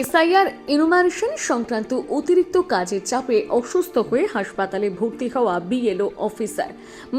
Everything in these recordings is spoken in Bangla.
এসআইআর ইনুমারেশন সংক্রান্ত অতিরিক্ত কাজের চাপে অসুস্থ হয়ে হাসপাতালে ভর্তি হওয়া বিএলও অফিসার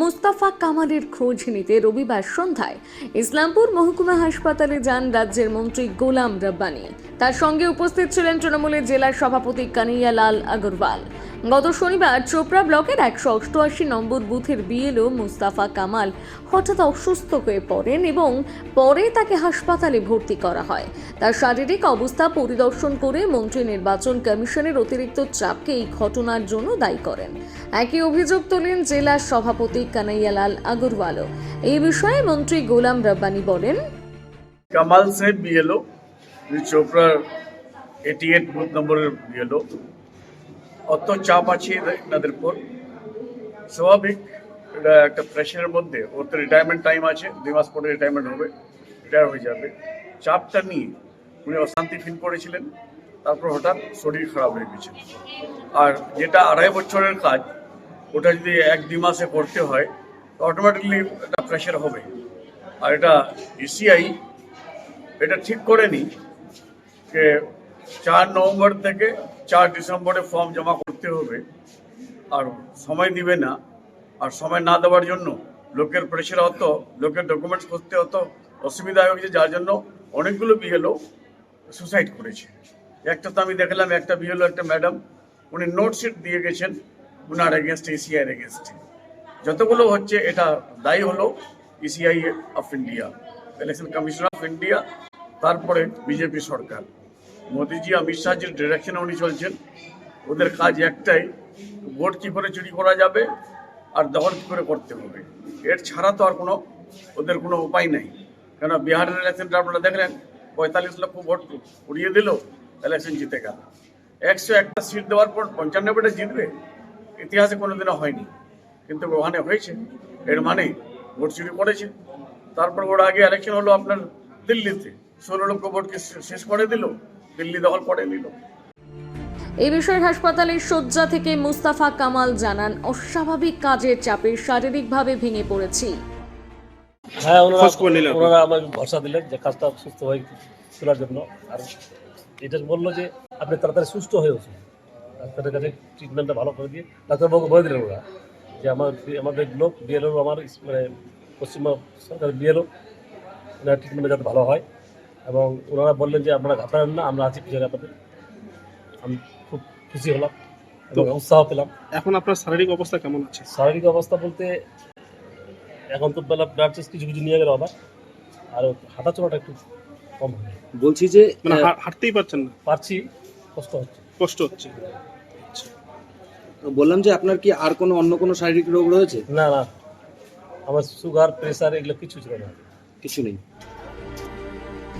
মোস্তাফা কামালের খোঁজ নিতে রবিবার সন্ধ্যায় ইসলামপুর মহকুমা হাসপাতালে যান রাজ্যের মন্ত্রী গোলাম রব্বানি। তার সঙ্গে উপস্থিত ছিলেন তৃণমূলের জেলার সভাপতি কানিয়ালাল আগরওয়াল। গত শনিবার চোপড়া ব্লকের একশো অষ্টআশি নম্বর বুথের বিএলও মুস্তাফা কামাল হঠাৎ অসুস্থ হয়ে পড়েন এবং পরে তাকে হাসপাতালে ভর্তি করা হয়। তার শারীরিক অবস্থা পরিদর্শন করে মন্ত্রী নির্বাচন কমিশনের অতিরিক্ত চাপকে এই ঘটনার জন্য দায়ী করেন। একই অভিযোগ তোলেন জেলার সভাপতি কানাইয়ালাল আগরওয়ালও। এই বিষয়ে মন্ত্রী গোলাম রব্বানি বলেন, কামাল সাহেব বিএলও, চোপড়ার এইটি এইট বুথ নম্বরের বিএলও অত চাপ আছে এনাদের উপর। স্বাভাবিক, এটা একটা প্রেশারের মধ্যে। ওর তো রিটায়ারমেন্ট টাইম আছে, দুই মাস পরে রিটায়ারমেন্ট হবে রিটায়ার হয়ে যাবে। চাপটা নিয়ে উনি অশান্তি ফিল করেছিলেন, তারপর হঠাৎ শরীর খারাপ হয়ে গেছে। আর যেটা আড়াই বছরের কাজ, ওটা যদি এক, দুই মাসে করতে হয় অটোমেটিকলি একটা প্রেশার হবে। আর এটা ইসিআই এটা ঠিক করে নি যে চার নভেম্বর থেকে চার ডিসেম্বরে ফর্ম জমা করতে হবে। আর সময় দিবে না। আর সময় না দেওয়ার জন্য লোকের প্রেশার হতো লোকের ডকুমেন্টস করতে হতো অসুবিধা হয়ে গেছে। যার জন্য অনেকগুলো বিএলও সুসাইড করেছে। একটা তো আমি দেখলাম, একটা বিএলও একটা ম্যাডাম উনি নোটশিট দিয়ে গেছেন, উনার এগেনস্টে এসিআইয়ের এগেনস্টে যতগুলো হচ্ছে, এটা দায়ী হলো ECI of India election commission of India তারপরে বিজেপি সরকার। মোদিজি, অমিত শাহজির ডিরেকশনে উনি চলছেন, ওদের কাজ একটাই, ভোট কী করে চুরি করা যাবে আর দখল কী করে করতে হবে। এর ছাড়া তো আর কোনো, ওদের কোনো উপায় নেই। কেন বিহারের ইলেকশনটা আপনারা দেখলেন, পঁয়তাল্লিশ লক্ষ ভোট উড়িয়ে দিল ইলেকশন জিতে গেল। একশো একটা সিট দেওয়ার পর পঞ্চান্নব্বইটা জিতবে, ইতিহাসে কোনোদিনও হয়নি। কিন্তু ওখানে হয়েছে, এর মানে ভোট চুরি করেছে। তারপর ওর আগে ইলেকশন হলো আপনার দিল্লিতে, ষোলো লক্ষ ভোটকে শেষ করে দিল দিল্লি দখল করে নিল এই বিষয়ে হাসপাতালের শয্যা থেকে মুস্তাফা কামাল জানান অস্বাভাবিক কাজের চাপে শারীরিকভাবে ভেঙে পড়েছি। হ্যাঁ ওনারা আমাকে ভরসা দিলেন যে কাজটা সুস্থ হয়ে তোলার জন্য। আর এটা বলল যে আপনি তাড়াতাড়ি সুস্থ হয়ে উঠুন। ডাক্তারের কাছে ট্রিটমেন্টটা ভালো করে দিয়ে ডাক্তারবাবুকে বলে দিলেন ওরা যে আমার আমাদের লোক বিএলও আমার মানে পশ্চিমবঙ্গ সরকার বিএলও ওনার ট্রিটমেন্টটা যাতে ভালো হয়। এবং ওনারা বললেন যে আপনারা ঘাবড়ান না আমরা আছি পিছনে আপনাদের আমি খুব খুশি হলাম এবং উৎসাহ পেলাম। এখন আপনার শারীরিক অবস্থা কেমন আছে? শারীরিক অবস্থা বলতে এখন তো বেলা ব্লাড টেস্ট কিছু কিছু নিয়ে গেল আবার। আর হাঁটা চলাটা একটু কম বলছি যে মানে হাঁটতেই পারছেন না? পারছি কষ্ট হচ্ছে। কষ্ট হচ্ছে। বললাম যে আপনার কি আর কোনো অন্য কোনো শারীরিক রোগ রয়েছে? না না। আমার সুগার প্রেসার এগুলো কিছু ছিল না। কিছু নেই।